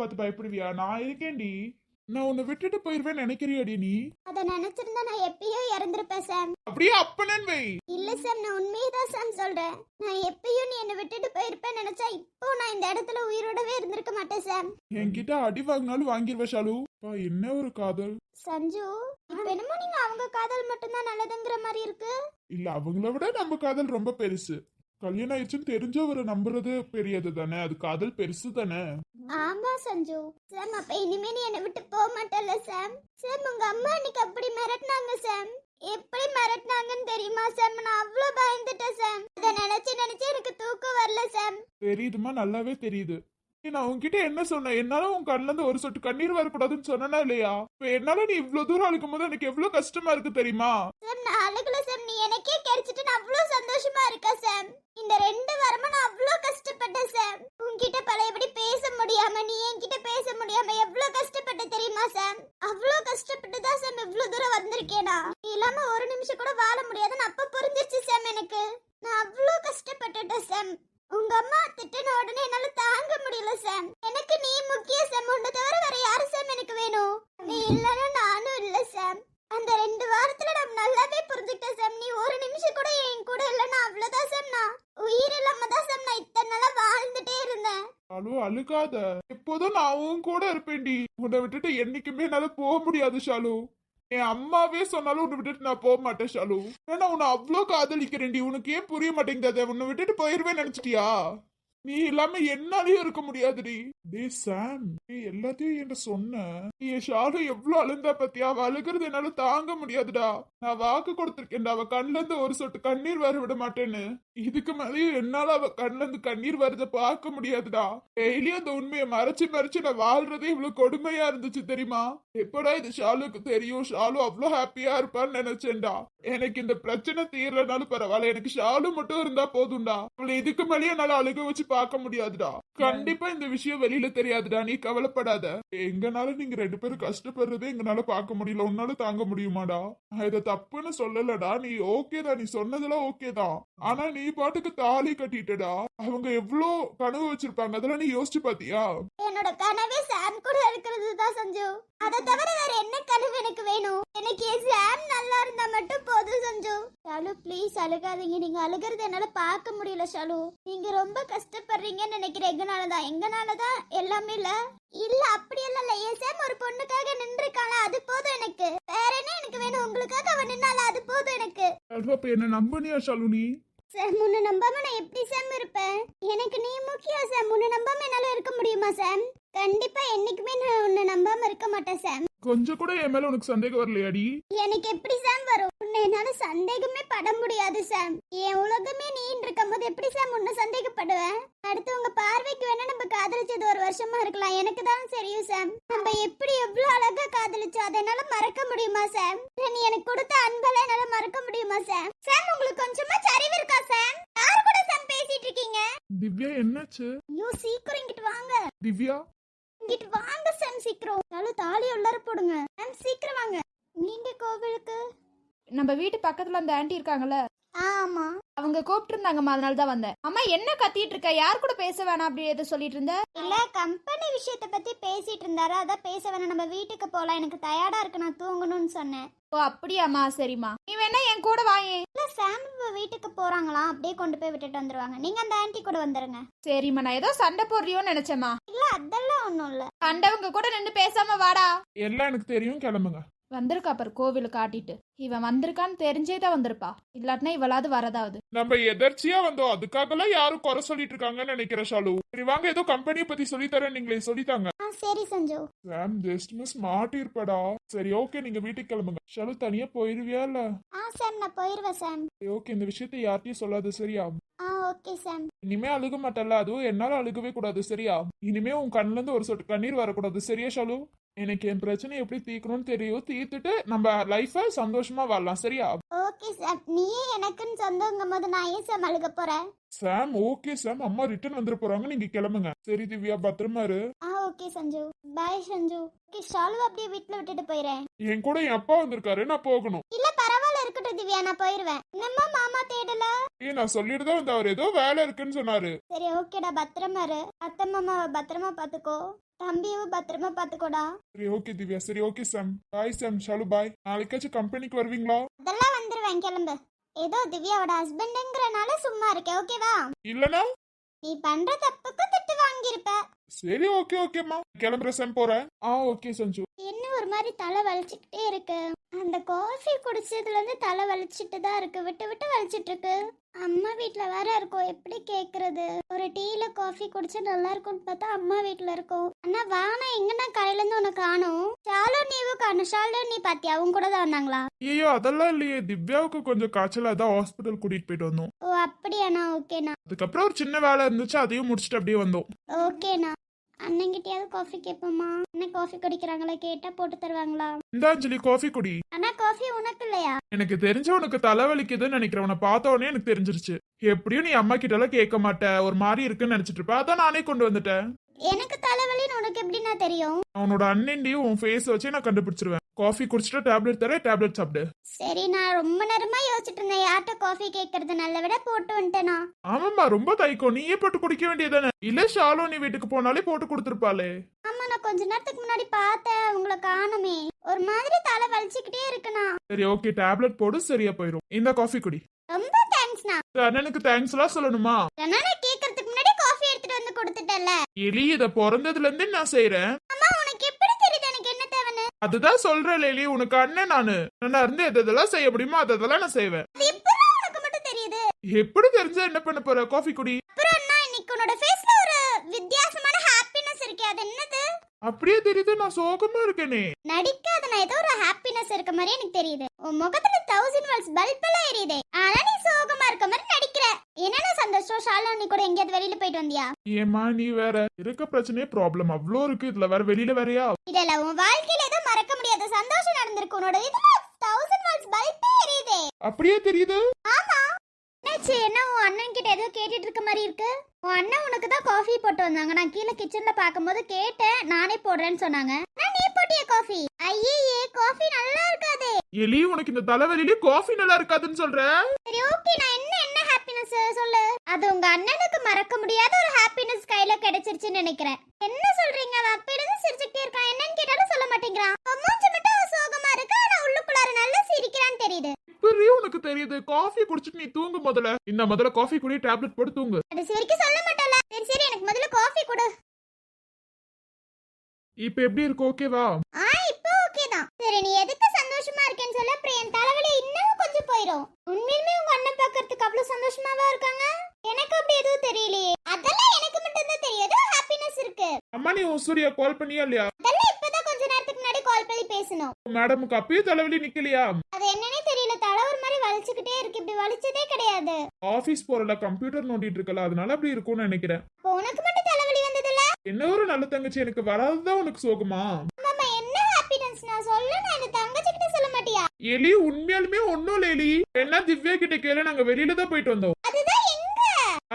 பார்த்து பயப்படுவியா? நான் இருக்கேன்டி. நான் உன்னை விட்டுட்டு போயிருவேன் நினைக்கிறியாடி நீ? அதை நினைச்சிருந்தா நான் எப்பயோ இறந்திருப்பேன் சாம். அப்படியே அப்பனன் வை இல்ல சாம் நான் உண்மையை தான் சாம் சொல்றேன். நான் எப்பயும் நீ என்னை விட்டுட்டு போயிருப்பேன் நினைச்சா இப்போ நான் இந்த இடத்துல உயிரோடவே இருந்திருக்க மாட்டேன் சாம். என்கிட்ட அடி வாங்கினாலும் வாங்கிருவ ஷாலு. அப்பா, என்ன ஒரு காதல். சஞ்சு இப்ப என்னமோ நீங்க அவங்க காதல் மட்டும்தான் நல்லதுங்கிற மாதிரி இருக்கு. இல்ல அவங்கள விட நம்ம காதல் ரொம்ப பெருசு. கல்யாணம் ஆயிடுச்சுன்னு தெரிஞ்சவரை நம்புறது பெரியது தானே? அது காதல் பெருசு தானே? ஆமா சஞ்சு. சாம் அப்ப இனிமே நீ என்னை விட்டு போக மாட்டல சாம்? சாம் உங்க அம்மா அன்னைக்கு அப்படி மிரட்டினாங்க சாம். எப்படி மிரட்டினாங்கன்னு தெரியுமா சாம்? நான் அவ்வளோ பயந்துட்டேன் சாம். இதை நினைச்சு நினைச்சு எனக்கு தூக்கம் வரல சாம். தெரியுதுமா நல்லாவே தெரியுது. நான் உன்கிட்ட என்ன சொன்னேன்? என்னால உன் கண்ணுல இருந்து ஒரு சொட்டு கண்ணீர் வரக்கூடாதுன்னு சொன்னா இல்லையா? இப்ப என்னால நீ இவ்வளவு தூரம் அழுக்கும் போது எனக்கு எவ்வளவு கஷ்டமா இருக்கு தெரியுமா? சார் நான் அழுகல சார் நீ எனக்கே கிடைச்சிட்டு நான் அவ்வளவு சந்தோஷமா இருக்கேன் சார் இந்த ரெண்டு வாரமா நான் அவ்வளவு கஷ்டப்பட்டேன் சார் உன்கிட்ட பழையபடி பேச முடியாம நீ என்கிட்ட பேச முடியாம எவ்வளோ கஷ்டப்பட்ட தெரியுமா சாம் அவ்வளோ கஷ்டப்பட்டு தான் சாம் இவ்வளோ தூரம் வந்திருக்கேனா நீ இல்லாம ஒரு நிமிஷம் கூட வாழ முடியாதுன்னு அப்ப புரிஞ்சிருச்சு சாம் எனக்கு நான் அவ்வளோ கஷ்டப்பட்டுட்டேன் சாம் உங்க அம்மா திட்டின உடனே என்னால தாங்க முடியல சாம் எனக்கு நீ முக்கிய சாம் உன்னை தவிர வேற யாரு சாம் எனக்கு வேணும் நீ இல்லைன்னா நானும் இல்ல சாம் அந்த ரெண்டு வாரத்துல நான் நல்லாவே புரிஞ்சுக்கிட்டேன் சாம் நீ ஒரு நிமிஷம் கூட என் கூட இல்லைன்னா அவ்வளவுதான் சாம் நான் உயிர் இல்லாம தான் சாம் நான் இத்தனை நாளா வாழ்ந்துட்டே இருந்தேன் ஷாலு எப்போதும் நான் உன் கூட இருப்பேன்டி. உன்னை விட்டுட்டு என்னைக்குமே என்னால போக முடியாது ஷாலு. என் அம்மாவே சொன்னாலும் உன்னை விட்டுட்டு நான் போக மாட்டேன் ஷாலு. ஏன்னா உன்னை அவ்வளோ காதலிக்கிறேன்டி. உனக்கு ஏன் புரிய மாட்டேங்குது? உன்னை விட்டுட்டு போயிருவேன்னு நினைச்சிட்டியா? நீ இல்லாம என்னாலயும் இருக்க முடியாதுடி. டே சாம் நீ எல்லாத்தையும் என்கிட்ட சொன்ன. நீ ஷாலு எவ்வளவு அழுந்தா பத்தியா? அவ அழுகிறது என்னால தாங்க முடியாதுடா. நான் வாக்கு கொடுத்திருக்கேன்டா. அவ கண்ணுல இருந்து ஒரு சொட்டு கண்ணீர் வர விட மாட்டேன்னு. இதுக்கு மேலேயும் என்னால அவ கண்ல இருந்து கண்ணீர் வரத பார்க்க முடியாதுடா. டெய்லியும் அந்த உண்மையை மறைச்சு மறைச்சு நான் வாழ்றதே இவ்வளவு கொடுமையா இருந்துச்சு தெரியுமா? எப்படா இது ஷாலுக்கு தெரியும்? ஷாலு அவ்வளவு ஹாப்பியா இருப்பான்னு நினைச்சேன்டா. எனக்கு இந்த பிரச்சனை தீர்லனாலும் பரவாயில்ல. எனக்கு ஷாலு மட்டும் இருந்தா போதும்டா. அவளை இதுக்கு மேலேயே என்னால அழுக வச்சு பார்க்க முடியாதுடா. கண்டிப்பா இந்த விஷயம் வெளியில தெரியாதுடா. நீ கவலைப்படாத. எங்கனால நீங்க ரெண்டு பேரும் கஷ்டப்படுறதே எங்கனால பார்க்க முடியல. உன்னால தாங்க முடியுமாடா? இதை தப்புன்னு சொல்லலடா. நீ ஓகே தான் நீ சொன்னதெல்லாம் ஓகே தான் ஆனா நீ பாட்டுக்கு தாலி கட்டிட்டடா. அவங்க எவ்வளோ கனவு வச்சிருப்பாங்க? அதெல்லாம் நீ யோசிச்சு பாத்தியா? என்னோட கனவே சாம் கூட இருக்கிறது தான் சஞ்சு. அதை தவிர வேற என்ன கனவு எனக்கு வேணும்? எனக்கு என் சாம் நல்லா இருந்தா மட்டும் போதும் சஞ்சு. ஷாலு ப்ளீஸ் அழுகாதீங்க. நீங்க அழுகிறது என்னால பார்க்க முடியல ஷாலு. நீங்க ரொம்ப கஷ்டப்படுறீங்கன்னு நினைக்கிறேன். எங்கனால தான் எங்கனால தான் எல்லாமே இல்ல. இல்ல அப்படி எல்லாம் இல்ல. என் சாம் ஒரு பொண்ணுக்காக நின்றுருக்காள? அது போதும் எனக்கு. வேற என்ன எனக்கு வேணும்? உங்களுக்காக அவன் நின்னால அது போதும் எனக்கு. அப்ப என்ன நம்பனியா ஷாலு நீ? சார் முன்ன நம்பாம நான் எப்படி சாம் இருப்பேன்? எனக்கு நீ முக்கியம் சார். முன்ன நம்பாம என்னால இருக்க முடியுமா சாம் கண்டிப்பா என்னைக்குமே நான் உன்னை நம்பாம இருக்க மாட்டேன் சாம் கொஞ்சம் கூட என் மேல உனக்கு சந்தேகம் வரலையாடி? எனக்கு எப்படி சாம் வரும்? உன்னை என்னால சந்தேகமே பட முடியாது சாம். என் உலகமே நீன்னு இருக்கும் போது எப்படி சாம் உன்னை சந்தேகப்படுவேன் அடுத்து உங்க பார்வைக்கு வேணா நம்ம காதலிச்சது ஒரு வருஷமா இருக்கலாம். எனக்கு தான் தெரியும் சாம். நம்ம எப்படி எவ்வளவு அழகா காதலிச்சோம் அதை என்னால மறக்க முடியுமா சாம்? நீ எனக்கு கொடுத்த அன்பெல்லாம் என்னால மறக்க முடியுமா சாம்? சாம் உங்களுக்கு கொஞ்சமா சரிவு இருக்கா சாம்? யார் கூட சாம் பேசிட்டு இருக்கீங்க? திவ்யா என்னாச்சு? ஐயோ சீக்கிரம் இங்கிட்டு வாங்க. திவ்யா? இங்கிட்டு வாங்க சாம் சீக்கிரம். நாலும் தாலி உள்ளார போடுங்க. சாம் சீக்கிரம் வாங்க. நீங்க கோவிலுக்கு? நம்ம வீட்டு பக்கத்துல அந்த ஆண்டி இருக்காங்கல்ல? ஆமா. அவங்க கூப்பிட்டு இருந்தாங்கம்மா அதனால தான் வந்தேன். அம்மா என்ன கத்திட்டு இருக்க? யார் கூட பேச வேணாம் அப்படி எதை சொல்லிட்டு இருந்த? இல்ல கம்பெனி விஷயத்த பத்தி பேசிட்டு இருந்தாரு. அதான் பேச வேணாம். நம்ம வீட்டுக்கு போலாம். எனக்கு டயர்டா இருக்கு. நான் தூங்கணும்னு சொன்னேன். ஓ அப்படியாம்மா. சரிம்மா. நீ வேணா என் கூட வாயே இல்ல சாம் இப்ப வீட்டுக்கு போறாங்களாம். அப்படியே கொண்டு போய் விட்டுட்டு வந்துருவாங்க. நீங்க அந்த ஆன்ட்டி கூட வந்துருங்க. சரிம்மா. நான் ஏதோ சண்டை போடுறியோன்னு நினைச்சேம்மா. அதெல்லாம் ஒண்ணும் இல்ல. கண்டவங்க கூட நின்று பேசாம வாடா. எல்லாம் எனக்கு தெரியும் கிளம்புங்க. வந்திருக்கா பாரு கோவிலுக்கு காட்டிட்டு. இவன் வந்திருக்கான்னு தெரிஞ்சே தான் வந்திருப்பா. இல்லாட்டினா இவளாவது வரதாவது. நம்ம எதர்ச்சியா வந்தோம். அதுக்காகலாம் யாரும் குறை சொல்லிட்டு இருக்காங்கன்னு நினைக்கிற ஷாலு. சரி வாங்க ஏதோ கம்பெனியை பத்தி சொல்லி தரேன் நீங்களே சொல்லித்தாங்க. ஆ சரி சஞ்சு. சாம் ஜஸ்ட் மிஸ் மாட்டிருப்படா சரி ஓகே நீங்க வீட்டுக்கு கிளம்புங்க. ஷாலு தனியா போயிருவியா இல்ல? ஆ சாம் நான் போயிருவேன் சாம் ஓகே இந்த விஷயத்தை யார்ட்டையும் சொல்லாது சரியா? ஆ ஓகே சாம் இனிமே அழுக மாட்டல்ல அதுவும் என்னால அழுகவே கூடாது சரியா? இனிமே உன் கண்ணுல இருந்து ஒரு சொட்டு கண்ணீர் வரக்கூடாது சரியா ஷாலு? எனக்கு என் பிரச்சனை எப்படி தீர்க்கணும்னு தெரியும் தீர்த்துட்டு நம்ம லைஃபை சந்தோஷமா வாழலாம் சரியா? ஓகே சாம் நீயே எனக்குன்னு சொந்தங்கும் போது நான் ஏன் சாம் அழுக போறேன் சாம் ஓகே சாம் அம்மா ரிட்டர்ன் வந்துட போறாங்க. நீங்க கிளம்புங்க. சரி திவ்யா பத்திரமா இரு. ஆ okay Sanju. Bye Sanju. Okay ஷாலுவை அப்படியே வீட்ல விட்டுட்டு போயிடுறேன் என் கூட என் அப்பா வந்திருக்காரு. நான் போகணும். இல்ல பரவாயில்ல இருக்கட்டும் திவ்யா. நான் போயிருவேன். என்னம்மா மாமா தேடல? ஏய் நான் சொல்லிட்டு தான் வந்து அவர் ஏதோ வேலை இருக்குன்னு சொன்னாரு. சரி ஓகேடா பத்திரமா இரு. அத்தை மாமாவை பத்திரமா பாத்துக்கோ தம்பியும் பத்திரமா பாத்துக்கோடா. சரி ஓகே திவ்யா. சரி okay Sam bye Sam Shalu bye நாளைக்காச்சும் கம்பெனிக்கு வருவீங்களா? அதெல்லாம் வந்துருவேன் கிளம்பு. ஏதோ திவ்யாவோட ஹஸ்பண்டுங்கிறனால சும்மா இருக்கேன் ஓகேவா இல்லனா? நீ பண்ற தப்புக்கு திட்டு வாங்கியிருப்ப. சரி ஓகே ஓகேம்மா கிளம்புற சாம் போறேன் ஆ ஓகே சஞ்சு. என்ன ஒரு மாதிரி தலை வலிச்சுக்கிட்டே இருக்கு? அந்த காஃபி குடிச்சதுல இருந்து தலை வலிச்சிட்டு தான் இருக்கு. விட்டு விட்டு வலிச்சிட்டு இருக்கு. அம்மா வீட்ல வேற இருக்கோம் எப்படி கேக்குறது? ஒரு டீல காஃபி குடிச்சா நல்லா இருக்கும்னு பார்த்தா அம்மா வீட்ல இருக்கோம். அண்ணா வானா எங்கன்னா கடையில இருந்து உனக்கு காணும்? ஷாலு நீவும் காணும் ஷாலு நீ பாத்தியா? அவங்க கூட தான் வந்தாங்களா? ஐயோ அதெல்லாம் இல்லையே. திவ்யாவுக்கு கொஞ்சம் காய்ச்சல் அதான் ஹாஸ்பிட்டல் கூட்டிட்டு போயிட்டு வந்தோம். ஓ அப்படியாண்ணா. ஓகேண்ணா. அதுக்கப்புறம் ஒரு சின்ன வேலை இருந்துச்சு. அதையும் முடிச்சுட்டு அப்படியே வந்தோம். ஓகேண்ணா. அண்ணங்கிட்டயாவது காஃபி கேட்போமா அண்ணன் காஃபி குடிக்கிறாங்களா? கேட்டா போட்டு தருவாங்களா? இந்த அஞ்சலி காஃபி குடி. அண்ணா காஃபி உனக்கு இல்லையா? எனக்கு தெரிஞ்ச உனக்கு தலைவலிக்குதுன்னு நினைக்கிறேன். உன்னை பார்த்த உடனே எனக்கு தெரிஞ்சிருச்சு. எப்படியும் நீ அம்மா கிட்ட எல்லாம் கேட்க மாட்ட. ஒரு மாதிரி இருக்குன்னு நினைச்சிட்டு இருப்ப. அதான் நானே கொண்டு வந்துட்டேன். எனக்கு தலைவலின்னு உனக்கு எப்படிண்ணா தெரியும்? அவனோட அண்ணன்டியும் உன் ஃபேஸ் வச்சே நான் கண்டுபிடிச்சிருவேன். காஃபி குடிச்சிட்டு டேப்லெட் தர டேப்லெட் சாப்பிடு. சரி நான் ரொம்ப நேரமா யோசிச்சுட்டு இருந்தேன் யார்கிட்ட காஃபி கேட்கறது நல்ல விட போட்டு வந்துட்டேனா? ஆமாம்மா ரொம்ப தைக்கும் நீயே போட்டு குடிக்க வேண்டியதானே இல்ல ஷாலோ நீ வீட்டுக்கு போனாலே போட்டு கொடுத்துருப்பாளே. ஆமா நான் கொஞ்ச நேரத்துக்கு முன்னாடி பார்த்தேன். உங்களை காணுமே. ஒரு மாதிரி தலை வலிச்சுக்கிட்டே இருக்குண்ணா. சரி ஓகே. டேப்லெட் போடு சரியா போயிடும் இந்த காஃபி குடி. ரொம்ப தேங்க்ஸ்ண்ணா. இந்த அண்ணனுக்கு தேங்க்ஸ் எல்லாம் சொல்லணுமா? நான் கேட்கறதுக்கு முன்னாடி காஃபி எடுத்துட்டு வந்து கொடுத்துட்டேன்ல. எலி இத பிறந்ததுல இருந்தே நான் செய்யறேன் அம்மா உனக்கு எப்படி தெரியுது எனக்கு என்ன தேவைன்னு அதுதான் சொல்றேன் லேலி உனக்கு அண்ணன் நானு. நான் இருந்து எது எதெல்லாம் செய்ய முடியுமோ அதெல்லாம் நான் செய்வேன். எப்படி உனக்கு மட்டும் தெரியுது? எப்படி தெரிஞ்சா என்ன பண்ண போற? காஃபி குடி. அப்படியே தெரியுது நான் சோகமா இருக்கேனே. நடிக்காத நான் ஏதோ ஒரு ஹாப்பினஸ் இருக்க மாதிரி எனக்கு தெரியுது. உன் முகத்துல தௌசண்ட் வால்ஸ் பல்ப் எல்லாம் எரியுதே. ஆனா நீ சோகமா இருக்க மாதிரி நடிக்கிற. என்னென்ன சந்தோஷம்? ஷாலா நீ கூட எங்கேயாவது வெளியில போயிட்டு வந்தியா? ஏமா நீ வேற. இருக்க பிரச்சனையே ப்ராப்ளம் அவ்வளோ இருக்கு. இதுல வேற வெளியில வேறயா? இல்ல உன் வாழ்க்கையில மறக்க முடியாத சந்தோஷம் நடந்திருக்கு உன்னோட. இதுல தௌசண்ட் வால்ஸ் பல்பே எரியுதே. அப்படியே தெரியுது. ஆமா. என்னாச்சு? என்ன உன் அண்ணன் கிட்ட ஏதோ கேட்டுட்டு இருக்க மாதிரி இருக்கு? உன் அண்ணன் உனக்கு தான் காஃபி போட்டு வந்தாங்க. நான் கீழே கிச்சன்ல பாக்கும்போது கேட்டேன் நானே போடுறேன்னு சொன்னாங்க. நீ போட்டிய காஃபி ஐயே காஃபி நல்லா இருக்காதே. எலி உனக்கு இந்த தலைவலியிலே காஃபி நல்லா இருக்காதுன்னு சொல்ற? சரி ஓகே நான் என்ன என்ன ஹாப்பினஸ் சொல்லு. அது உங்க அண்ணனுக்கு மறக்க முடியாத ஒரு ஹாப்பினஸ் கையில கிடைச்சிருச்சுன்னு நினைக்கிறேன். என்ன சொல்றீங்க? அவன் அப்பயிலிருந்து சிரிச்சுக்கிட்டே இருக்கான். என்னன்னு கேட்டாலும் சொல்ல மாட்டேங்கிறான். மூஞ்சி மட்டும் சோகமா இருக்கு ஆனா உள்ளுக்குள்ளார நல்லா சிரிக்கிறான்னு தெரியுது. இப்படி உனக்கு தெரியுது காஃபி குடிச்சிட்டு நீ தூங்கு முதல்ல. இந்த முதல்ல காஃபி குடி டேப்லெட் போட்டு தூங்கு. கடைசி வரைக்கும் சொல்ல மாட்டல சரி சரி எனக்கு முதல்ல காஃபி கொடு. இப்ப எப்படி இருக்கு ஓகேவா ஆ இப்போ ஓகே தான். சரி நீ எதுக்கு சந்தோஷமா இருக்கேன்னு சொல்ல அப்புறம் என் தலைவலி இன்னும் கொஞ்சம் போயிடும் உண்மையிலுமே உங்க அண்ணன் பார்க்கறதுக்கு அவ்வளவு சந்தோஷமாவா இருக்காங்க? எனக்கு அப்படி எதுவும் தெரியலையே. அதெல்லாம் எனக்கு மட்டும் தான் தெரியும். ஏதோ ஹாப்பினஸ் இருக்கு. அம்மா நீ சூர்யா கால் பண்ணியா இல்லையா அதெல்லாம் இப்பதான் கொஞ்ச நேரத்துக்கு முன்னாடி கால் பண்ணி பேசணும் மேடமுக்கு அப்பயே தலைவலி நிக்கலையா? அது என்னன்னே தெரியல தலை ஒரு மாதிரி வலிச்சுக்கிட்டே இருக்கு. இப்படி வலிச்சதே கிடையாது. ஆபீஸ் போறல கம்ப்யூட்டர் நோண்டிட்டு இருக்கல அதனால அப்படி இருக்கும்னு நினைக்கிறேன். அப்போ உனக்கு மட்டும் தலைவலி வந்ததுல என்ன ஒரு நல்ல தங்கச்சி எனக்கு வராதுதான் உனக்கு சோகமா? மாமா என்ன ஹாப்பினஸ் நான் சொல்ல நான் இந்த தங்கச்சி கிட்ட சொல்ல மாட்டியா? எலி உண்மையாலுமே ஒண்ணும் இல்ல எலி. என்ன திவ்யா கிட்ட கேளு நாங்க வெளியில தான் போயிட்டு வந்தோம். அதுதான் எங்க?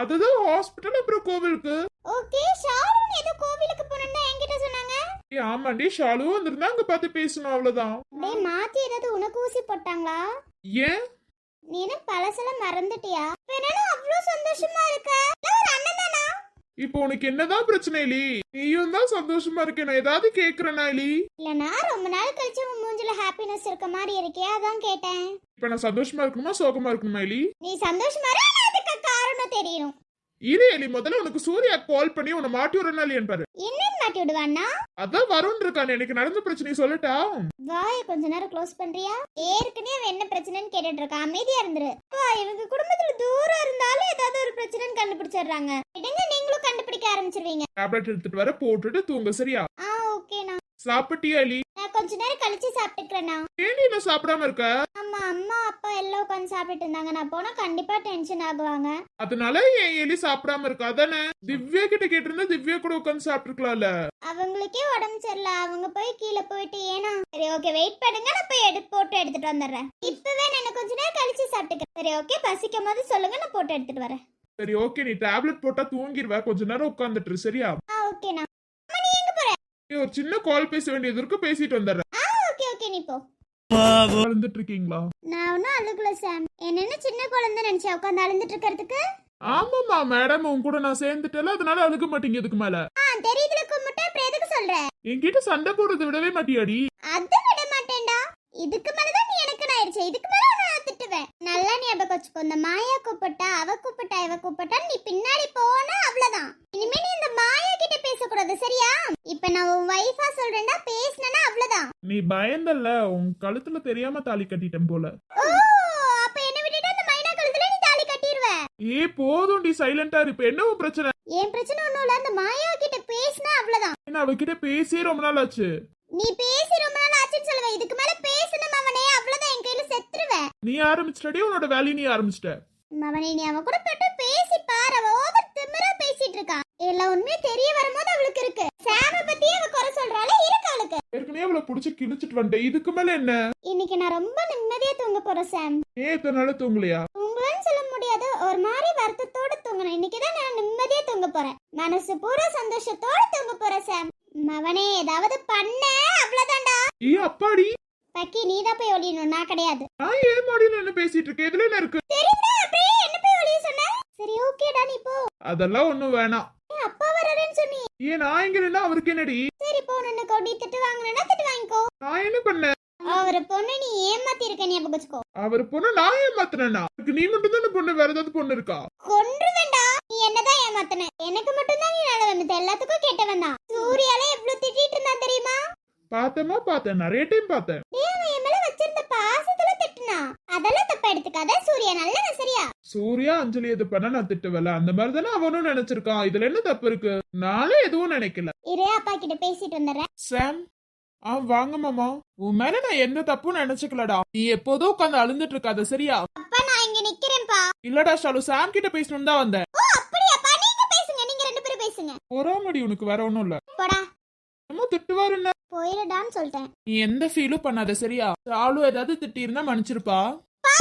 அதுதான் ஹாஸ்பிட்டல் அப்புறம் கோவிலுக்கு. ஓகே ஷாருன் ஏதோ கோவிலுக்கு ஏ ஆமாண்டி ஷாலுவும் வந்திருந்தா அங்க பார்த்து பேசணும் அவ்வளவுதான். டேய் மாத்தி ஏதாவது உனக்கு ஊசி போட்டாங்களா? ஏன்? நீ என்ன பழசெல்லாம் மறந்துட்டியா? என்னன்னா அவ்வளவு சந்தோஷமா இருக்க? ஒரு அண்ணன் தானா? இப்போ உனக்கு என்னதான் பிரச்சனை எலி நீயும் தான் சந்தோஷமா இருக்க. நான் ஏதாவது கேக்குறேனா எலி இல்லனா ரொம்ப நாள் கழிச்சு உன் மூஞ்சில ஹாப்பினஸ் இருக்க மாதிரி இருக்கே அதான் கேட்டேன். இப்ப நான் சந்தோஷமா இருக்கணுமா சோகமா இருக்கணுமா எலி நீ சந்தோஷமா இரு, ஆனா அதுக்கு காரணம் தெரியணும்? இரு எலி முதல்ல உனக்கு சூர்யா கால் பண்ணி உன்னை மாட்டி விடுறனால என் பாரு. என்னன்னு மாட்டி விடுவான்னா? அதான் வருண் இருக்கான் எனக்கு நடந்த பிரச்சனையை சொல்லட்டா? வாய கொஞ்ச நேரம் க்ளோஸ் பண்றியா? ஏற்கனவே அவன் என்ன பிரச்சனைன்னு கேட்டுட்டு இருக்கான். அமைதியா இருந்துரு. அப்பா, இவங்க குடும்பத்துல தூரம் இருந்தாலும் ஏதாவது ஒரு பிரச்சனைன்னு கண்டுபிடிச்சிடுறாங்க. விடுங்க நீங்களும் கண்டுபிடிக்க ஆரம்பிச்சிருவீங்க. டேப்லெட் எடுத்துட்டு வர போட்டுட்டு தூங்க சரியா? ஆ ஓகேண்ணா சாப்பிட்டியா எலி நான் கொஞ்ச நேரம் கழிச்சு சாப்பிட்டுக்கிறேண்ணா ஏன் நீ இன்னும் சாப்பிடாம இருக்க? ஆமா அம்மா அப்பா எல்லாம் உட்காந்து சாப்பிட்டு இருந்தாங்க. நான் போனா கண்டிப்பா டென்ஷன் ஆகுவாங்க. அதனால என் எலி சாப்பிடாம இருக்கா? அதானே? திவ்யா கிட்ட கேட்டிருந்தா திவ்யா கூட உட்காந்து சாப்பிட்டுருக்கலாம்ல. அவங்களுக்கே உடம்பு சரியில்ல. அவங்க போய் கீழே போயிட்டு ஏனா சரி ஓகே வெயிட் பண்ணுங்க. நான் போய் எடுத்து போட்டு எடுத்துட்டு வந்துடுறேன். இப்பவே நான் கொஞ்ச நேரம் கழிச்சு சாப்பிட்டுக்கிறேன். சரி ஓகே பசிக்கும் போது சொல்லுங்க. நான் போட்டு எடுத்துட்டு வரேன். சரி ஓகே நீ டேப்லெட் போட்டா தூங்கிடுவ கொஞ்ச நேரம் உட்காந்துட்டு சரியா? ஓகேண்ணா அம்மா நீ எங்க போற ஏய், ஒரு சின்ன கால் பேச வேண்டியது இருக்கு பேசிட்டு வந்துடுறேன். ஆ ஓகே ஓகே நீ போ. வளர்ந்துட்டு இருக்கீங்களா நான் ஒன்றும் அழுகல சாம் என்னென்ன சின்ன குழந்தை நினைச்சா உட்காந்து அழுந்துட்டு இருக்கிறதுக்கு ஆமாமா மேடம் உன் கூட நான் சேர்ந்துட்டேல அதனால அழுக மாட்டீங்க இதுக்கு மேல. ஆ தெரியுதுல கும்பிட்டா அப்புறம் எதுக்கு சொல்ற? என்கிட்ட சண்டை போடுறத விடவே மாட்டியாடி. அது விட மாட்டேன்டா. இதுக்கு மேலதான் நீ எனக்கு ஆயிடுச்சு இதுக்கு மேல திட்டுவேன் நல்லா ஞாபகம் வச்சுக்கோ இந்த மாயா கூப்பிட்டா அவ கூப்பிட்டா இவ கூப்பிட்டா நீ பின்னாடி போனா அவ்வளவுதான். இனிமே நீ இந்த மாயா கிட்ட பேசக்கூடாது சரியா? இப்ப நான் உன் வைஃபா சொல்றேன்டா பேசினா அவ்வளவுதான். நீ பயந்தல்ல உன் கழுத்துல தெரியாம தாலி கட்டிட்டேன் போல. அப்ப என்ன விட்டுட்டு அந்த மைனா கழுத்துல நீ தாலி கட்டிடுவ ஏ போதும் டி சைலண்டா இரு. என்ன பிரச்சனை? என் பிரச்சனை ஒண்ணும் இல்ல அந்த மாயா கிட்ட பேசினா அவ்வளவுதான். நான் அவகிட்ட பேசியே ரொம்ப நாள் ஆச்சு. நீ பேசி ரொம்ப நாள் ஆச்சுன்னு சொல்லுவேன் இதுக்கு மேல பேசணும் அவனே அவ்வளவுதான் என் கையில செத்துருவேன் நீ ஆரம்பிச்சிட்டடி உன்னோட வேலையை நீ ஆரம்பிச்சிட்ட. மவனே நீ அவன் கூட போட்டு பேசி பாரு. அவ ஓவர் திமிரா பேசிட்டு இருக்கான் எல்லாம் உண்மையே தெரிய வரும்போது அவளுக்கு இருக்கு. சாம பத்தி அவ குறை சொல்றாள இருக்கு அவளுக்கு. ஏற்கனவே அவளை புடிச்சு கிழிச்சிட்டு வந்துட்டேன் இதுக்கு மேல என்ன? இன்னைக்கு நான் ரொம்ப நிம்மதியா தூங்க போறேன் சாம். ஏன் இத்தனை நாள் தூங்கலையா? தூங்கலன்னு சொல்ல முடியாது. ஒரு மாதிரி வருத்தத்தோட தூங்கணும் இன்னைக்கு தான் நான் நிம்மதியா தூங்க போறேன். மனசு பூரா சந்தோஷத்தோட தூங்க போறேன் சாம். மவனே ஏதாவது பண்ண அவ்வளவுதான்டா. ஏ அப்பாடி. பக்கி நீ தான் போய் ஒளியணும் நான் கிடையாது. நான் ஏன் மாடியில் என்ன பேசிட்டு இருக்கேன்? இதுல என்ன இருக்கு? தெரியுதா அப்படியே என்ன போய் ஒளிய சொன்ன? சரி ஓகேடா நீ போ. அதெல்லாம் ஒண்ணும் வேணாம். ஏய், அப்பா வர்றேன்னு சொன்னி. ஏன் நான் இங்க நின்னா அவருக்கு என்னடி? சரி போ நின்னு கொடி திட்டு வாங்கினா திட்டு வாங்கிக்கோ. நான் என்ன பண்ணேன் அவரை பொண்ணு நீ ஏமாத்தி இருக்க ஞாபகம் வச்சுக்கோ. அவர் பொண்ணு நான் ஏமாத்துனேனா அதுக்கு நீ மட்டும் தானே பொண்ணு வேற ஏதாவது பொண்ணு இருக்கா? கொன்றுவேண்டா. நீ என்னதான் ஏமாத்தின? எனக்கு மட்டும் தான் நீ நல்லவன் மத்த எல்லாத்துக்கும் கெட்டவன் தான். சூர்யால எவ்வளவு திட்டிட்டு இருந்தா தெரியுமா? பார்த்தேமா பார்த்தேன். நிறைய டைம் பார்த்தேன். டேய், அவன் என் மேல வச்சிருந்த பாசத்துல திட்டுனா? அதெல்லாம் தப்பா எடுத்துக்காத. சூர்யா நல்லவன் சரியா சூர்யா அஞ்சலி இது பண்ண நான் திட்டுவல. அந்த மாதிரி தானே அவனும் நினைச்சிருக்கான். இதுல என்ன தப்பு இருக்கு? நானே எதுவும் நினைக்கல. இரு அப்பா கிட்ட பேசிட்டு வந்துடுறேன். சாம் ஆ வாங்க மாமா. உன் மேல நான் எந்த தப்பும் நினைச்சுக்கலடா. நீ எப்போதும் உட்காந்து அழுந்துட்டு இருக்காத சரியா? அப்பா நான் இங்க நிக்கிறேன்ப்பா. இல்லடா ஷாலு சாம் கிட்ட பேசணும் தான் வந்தேன். ஓ அப்படியாப்பா. நீங்க பேசுங்க. நீங்க ரெண்டு பேரும் பேசுங்க. பொறாமடி உனக்கு வேற ஒண்ணும் இல்ல. போடா. என்னமோ திட்டுவாரு என்ன? போயிடுடான்னு சொல்லிட்டேன். நீ எந்த ஃபீலும் பண்ணாத சரியா? ஷாலு ஏதாவது திட்டி இருந்தா மன்னிச்சிருப்பா. பா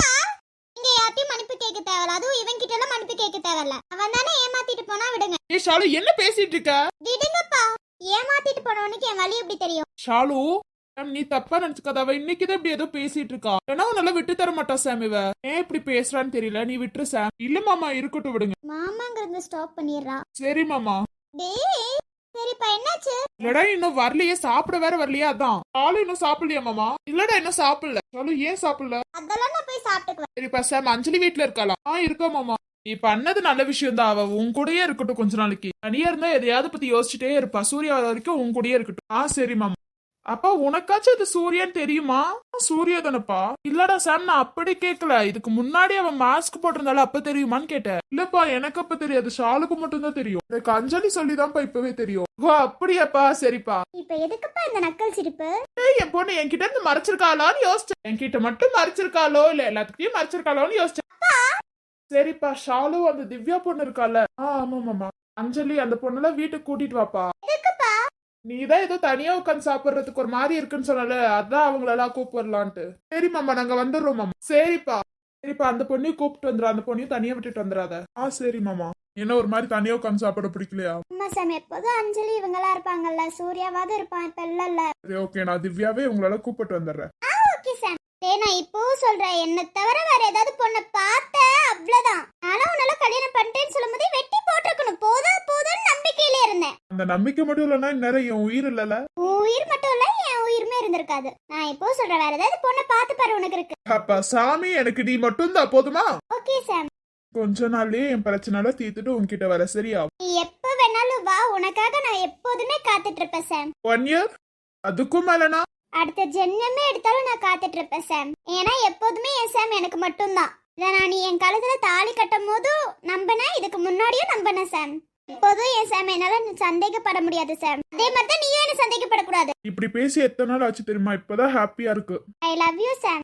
இங்க யார்ட்டையும் மன்னிப்பு கேட்க தேவையில்ல. அதுவும் இவன் கிட்ட எல்லாம் மன்னிப்பு கேட்க தேவையில்ல. அவன் தானே ஏமாத்திட்டு போனா விடுங்க. ஏ ஷாலு என்ன பேசிட்டு இருக்க? விடுங்கப்பா. ஏமாத்திட்டு போனவனுக்கு என் வழி எப்படி தெரியும்? ஷாலு சாம், நீ தப்பா நினைச்சுக்காத. அவ இன்னைக்குதான் இப்படி ஏதோ பேசிட்டு இருக்கா. ஏன்னா உன்னால விட்டு தர மாட்டா சாம் இவ. ஏன் இப்படி பேசுறான்னு தெரியல. நீ விட்டுரு சாம். இல்ல மாமா இருக்கட்டும் விடுங்க. மாமாங்கிறது ஸ்டாப் பண்ணிடுறா. சரி மாமா. டேய் சரிப்பா என்னாச்சு? இல்லடா இன்னும் வரலையே. சாப்பிட வேற வரலையா அதான். ஆளு இன்னும் சாப்பிடலையா மாமா? இல்லடா இன்னும் சாப்பிடல. சொல்லு ஏன் சாப்பிடல? அதெல்லாம் நான் போய் சாப்பிட்டுக்குவேன். சரிப்பா சாம் அஞ்சலி வீட்ல இருக்காளா ஆ இருக்கா மாமா. நீ பண்ணது நல்ல விஷயம் தான் அவ உன் கூடயே இருக்கட்டும் கொஞ்ச நாளைக்கு. தனியா இருந்தா எதையாவது பத்தி யோசிச்சுட்டே இருப்பா. சூர்யா வர வரைக்கும் உன் கூடயே இருக்கட்டும். ஆ சரி மாமா. அப்பா உனக்காச்சும் இது சூர்யான்னு தெரியுமா? சூர்யா தானப்பா. இல்லடா சாம் நான் அப்படி கேட்கல. இதுக்கு முன்னாடி அவன் மாஸ்க் போட்டிருந்தால அப்ப தெரியுமான்னு கேட்டேன். இல்லப்பா எனக்கு அப்ப தெரியாது. ஷாலுக்கு மட்டும் தான் தெரியும். எனக்கு அஞ்சலி சொல்லிதான்ப்பா இப்பவே தெரியும். ஓ அப்படியாப்பா. சரிப்பா. இப்ப எதுக்குப்பா இந்த நக்கல் சிரிப்பு? என் பொண்ணு என்கிட்ட இருந்து மறைச்சிருக்காளான்னு யோசிச்சேன். என்கிட்ட மட்டும் மறைச்சிருக்காளோ? இல்ல எல்லாத்துக்கிட்டையும் மறைச்சிருக்காளோன்னு யோசிச்சேன். சரிப்பா ஷாலு அந்த திவ்யா பொண்ணு இருக்கால ஆ ஆமா மாமா அஞ்சலி அந்த பொண்ணுல வீட்டுக்கு கூட்டிட்டு வாப்பா. நீதான் ஏதோ தனியா உட்காந்து சாப்பிடுறதுக்கு ஒரு மாதிரி இருக்குன்னு சொன்னல அதான் அவங்களெல்லாம் கூப்பிட்டு வரலான்ட்டு சரி மாமா நாங்க வந்துடுறோம் மாமா சரிப்பா. சரிப்பா அந்த பொண்ணையும் கூப்பிட்டு வந்துடும் அந்த பொண்ணையும் தனியா விட்டுட்டு வந்துடாத. ஆ சரி மாமா என்ன ஒரு மாதிரி தனியா உட்காந்து சாப்பிட பிடிக்கலையா? அம்மா சாமி எப்போதும் அஞ்சலி இவங்கெல்லாம் இருப்பாங்கல்ல சூர்யாவாவது இருப்பான் இப்ப இல்லல்ல. சரி ஓகே நான் திவ்யாவே உங்களால கூப்பிட்டு வந்துடுறேன். Okay Sam. டேய் நான் இப்பவும் சொல்றேன். என்ன தவிர வேற ஏதாவது பொண்ணை பார்த்த அவ்வளவுதான். ஆனா உன்னால கல்யாணம் பண்ணிட்டேன்னு சொல்லும்போதே வெட்டி போட்டிருக்கணும். போதும் போதும்னு நம்பிக்கையில இருந்தேன். அந்த நம்பிக்கை மட்டும் இல்லைன்னா இந்நேரம் என் உயிர் இல்லல உயிர் மட்டும் இல்ல என் உயிருமே இருந்திருக்காது. நான் இப்போ சொல்றேன் வேற ஏதாவது பொண்ணை பார்த்து பாரு உனக்கு இருக்கு. அப்ப சாமி எனக்கு நீ மட்டும் தான் போதுமா? Okay Sam. கொஞ்ச நாள்லயே என் பிரச்சனால தீர்த்துட்டு உன்கிட்ட வர சரியா? நீ எப்ப வேணாலும் வா உனக்காக நான் எப்போதுமே காத்துட்டு இருப்பேன் சாம். ஒன் இயர் அதுக்கும் மேலனா? அடுத்த ஜென்மமே எடுத்தாலும் நான் காத்துட்டு இருப்பேன் சாம் ஏன்னா எப்போதுமே என் சாம் எனக்கு மட்டும்தான். இதை நான் நீ என் கழுத்துல தாலி கட்டும் போதும் நம்பினேன் இதுக்கு முன்னாடியும் நம்பினேன் சாம் இப்போதும் என் சாம் என்னால சந்தேகப்பட முடியாது சாம் அதே மாதிரி தான் நீயும் என்ன சந்தேகப்படக்கூடாது. இப்படி பேசி எத்தனை நாள் ஆச்சு தெரியுமா? இப்பதான் ஹாப்பியா இருக்கு. I love you Sam